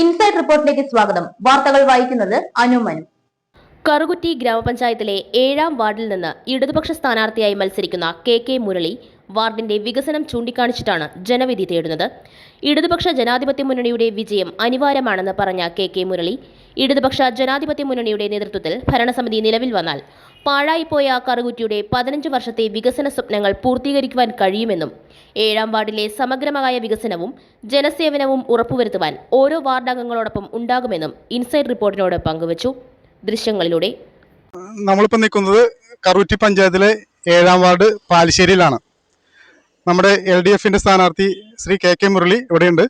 Inside റിപ്പോർട്ടിലേക്ക് സ്വാഗതം. വാർത്തകൾ വായിക്കുന്നത് അനുമനു കറുകുറ്റി ഗ്രാമപഞ്ചായത്തിലെ ഏഴാം വാർഡിൽ നിന്ന് ഇടതുപക്ഷ സ്ഥാനാർത്ഥിയായി മത്സരിക്കുന്ന കെ കെ മുരളി വാർഡിന്റെ വികസനം ചൂണ്ടിക്കാണിച്ചിട്ടാണ് ജനവിധി തേടുന്നത്. ഇടതുപക്ഷ ജനാധിപത്യ മുന്നണിയുടെ വിജയം അനിവാര്യമാണെന്ന് പറഞ്ഞ കെ കെ മുരളി ഇടതുപക്ഷ ജനാധിപത്യ മുന്നണിയുടെ നേതൃത്വത്തിൽ ഭരണസമിതി നിലവിൽ വന്നാൽ പാഴായിപ്പോയ കറുകുറ്റിയുടെ പതിനഞ്ച് വർഷത്തെ വികസന സ്വപ്നങ്ങൾ പൂർത്തീകരിക്കുവാൻ കഴിയുമെന്നും ഏഴാം വാർഡിലെ സമഗ്രമായ വികസനവും ജനസേവനവും ഉറപ്പുവരുത്തുവാൻ ഓരോ വാർഡംഗങ്ങളോടൊപ്പം ഉണ്ടാകുമെന്നും ഇൻസൈഡ് റിപ്പോർട്ടിനോട് പങ്കുവച്ചു. ദൃശ്യങ്ങളിലൂടെ. നമ്മളിപ്പോൾ നിൽക്കുന്നത് കറുറ്റി പഞ്ചായത്തിലെ ഏഴാം വാർഡ് പാലിശ്ശേരിയിലാണ്. നമ്മുടെ എൽ ഡി എഫിന്റെ സ്ഥാനാർത്ഥി ശ്രീ കെ കെ മുരളി ഇവിടെയുണ്ട്.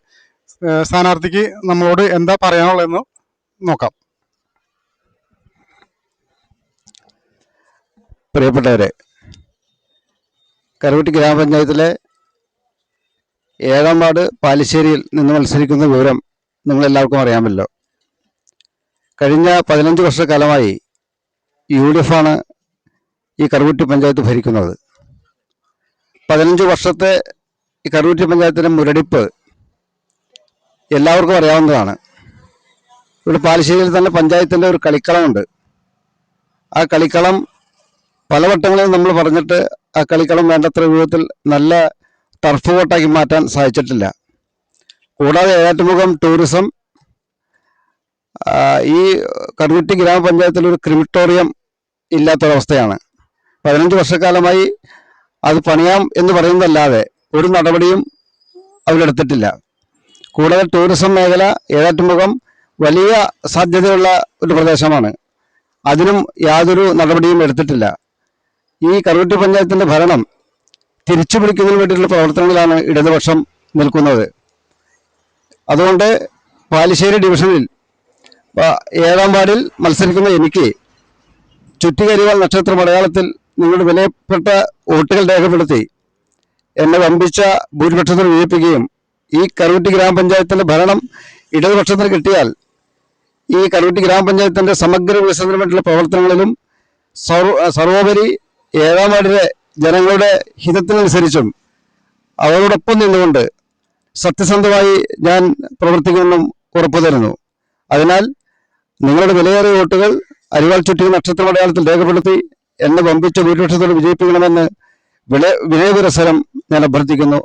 സ്ഥാനാർത്ഥിക്ക് നമ്മളോട് എന്താ പറയാനുള്ളതെന്ന് നോക്കാം. പ്രിയപ്പെട്ടവരെ കരുവട്ടി ഗ്രാമപഞ്ചായത്തിലെ ഏഴാം വാർഡ് പാലിശ്ശേരിയിൽ നിന്ന് മത്സരിക്കുന്ന വിവരം നിങ്ങളെല്ലാവർക്കും അറിയാമല്ലോ. കഴിഞ്ഞ പതിനഞ്ച് വർഷക്കാലമായി യു ഡി എഫാണ് ഈ കറുകുറ്റി പഞ്ചായത്ത് ഭരിക്കുന്നത്. പതിനഞ്ച് വർഷത്തെ ഈ കറുകുറ്റി പഞ്ചായത്തിന്റെ മുരടിപ്പ് എല്ലാവർക്കും അറിയാവുന്നതാണ്. ഇവിടെ പാലിശ്ശേരിയിൽ തന്നെ പഞ്ചായത്തിന്റെ ഒരു കളിക്കളമുണ്ട് ആ കളിക്കളം പലവട്ടങ്ങളിൽ നമ്മൾ പറഞ്ഞിട്ട് ആ കളിക്കളം വേണ്ടത്ര രൂപത്തിൽ നല്ല ടർഫ് കോട്ടാക്കി മാറ്റാൻ സാധിച്ചിട്ടില്ല. കൂടാതെ ഏറ്റുമുഖം ടൂറിസം ഈ കടുകുറ്റി ഗ്രാമപഞ്ചായത്തിൽ ഒരു ക്രിമിറ്റോറിയം ഇല്ലാത്തൊരവസ്ഥയാണ്. പതിനഞ്ച് വർഷക്കാലമായി അത് പണിയാം എന്ന് പറയുന്നതല്ലാതെ ഒരു നടപടിയും അവരെടുത്തിട്ടില്ല. കൂടാതെ ടൂറിസം മേഖല ഏഴാറ്റുമുഖം വലിയ സാധ്യതയുള്ള ഒരു പ്രദേശമാണ്. അതിനും യാതൊരു നടപടിയും എടുത്തിട്ടില്ല. ഈ കറുകുറ്റി പഞ്ചായത്തിന്റെ ഭരണം തിരിച്ചു പിടിക്കുന്നതിന് വേണ്ടിയിട്ടുള്ള പ്രവർത്തനങ്ങളാണ് ഇടതുപക്ഷം നിൽക്കുന്നത്. അതുകൊണ്ട് പാലിശ്ശേരി ഡിവിഷനിൽ ഏഴാം വാർഡിൽ മത്സരിക്കുന്ന എനിക്ക് ചുറ്റികരിവാൾ നക്ഷത്ര മലയാളത്തിൽ നിങ്ങളുടെ വിലയപ്പെട്ട വോട്ടുകൾ രേഖപ്പെടുത്തി എന്നെ വമ്പിച്ച ഭൂരിപക്ഷത്തിന് വിജയിപ്പിക്കുകയും ഈ കറുകുറ്റി ഗ്രാമപഞ്ചായത്തിന്റെ ഭരണം ഇടതുപക്ഷത്തിന് കിട്ടിയാൽ ഈ കറുകുറ്റി ഗ്രാമപഞ്ചായത്തിന്റെ സമഗ്ര വികസനത്തിന് പ്രവർത്തനങ്ങളിലും സർവോപരി ഏഴാം വാർഡിലെ ജനങ്ങളുടെ ഹിതത്തിനനുസരിച്ചും അവരോടൊപ്പം നിന്നുകൊണ്ട് സത്യസന്ധമായി ഞാൻ പ്രവർത്തിക്കുമെന്നും ഉറപ്പു തരുന്നു. അതിനാൽ നിങ്ങളുടെ വിലയേറിയ വോട്ടുകൾ അരിവാൾ ചുറ്റി നക്ഷത്ര മലയാളത്തിൽ രേഖപ്പെടുത്തി എന്നെ വമ്പിച്ച ഭൂരിപക്ഷത്തോട് വിജയിപ്പിക്കണമെന്ന് വിനയപുരസരം ഞാൻ അഭ്യർത്ഥിക്കുന്നു.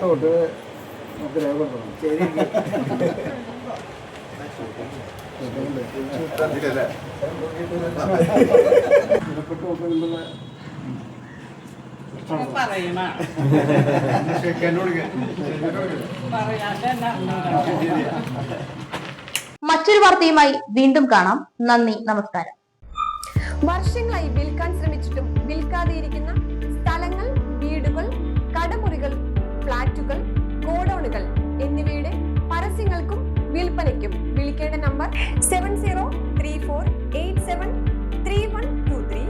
പറയാതെ മറ്റൊരു വാർത്തയുമായി വീണ്ടും കാണാം. നന്ദി നമസ്കാരം. വർഷങ്ങളായി വിൽക്കാൻ ശ്രമിച്ചിട്ടും വിൽക്കാതെയിരിക്കുന്ന സ്ഥലങ്ങൾ വിൽപ്പനയ്ക്കും വിളിക്കേണ്ട number seven zero three four eight seven three one two three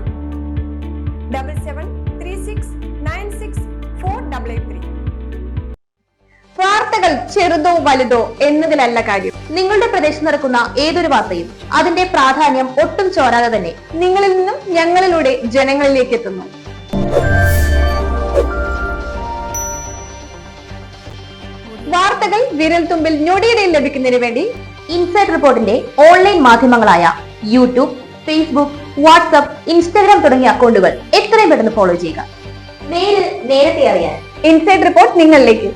double seven three six nine six four double eight three വാർത്തകൾ ചെറുതോ വലുതോ എന്നതിലല്ല കാര്യം. നിങ്ങളുടെ പ്രദേശത്ത് നടക്കുന്ന ഏതൊരു വാർത്തയും അതിന്റെ പ്രാധാന്യം ഒട്ടും ചോരാതെ തന്നെ നിങ്ങളിൽ നിന്നും ഞങ്ങളിലൂടെ ജനങ്ങളിലേക്ക് എത്തുന്നു. വാർത്തകൾ വിരൽ തുമ്പിൽ ഞൊടിയിടയിൽ ലഭിക്കുന്നതിന് വേണ്ടി ഇൻസൈഡ് റിപ്പോർട്ടിന്റെ ഓൺലൈൻ മാധ്യമങ്ങളായ യൂട്യൂബ് ഫേസ്ബുക്ക് വാട്സ്ആപ്പ് ഇൻസ്റ്റാഗ്രാം തുടങ്ങിയ അക്കൗണ്ടുകൾ എത്രയും പെട്ടെന്ന് ഫോളോ ചെയ്യുക. നേരിൽ നേരത്തെ അറിയാൻ ഇൻസൈഡ് റിപ്പോർട്ട് നിങ്ങളിലേക്ക്.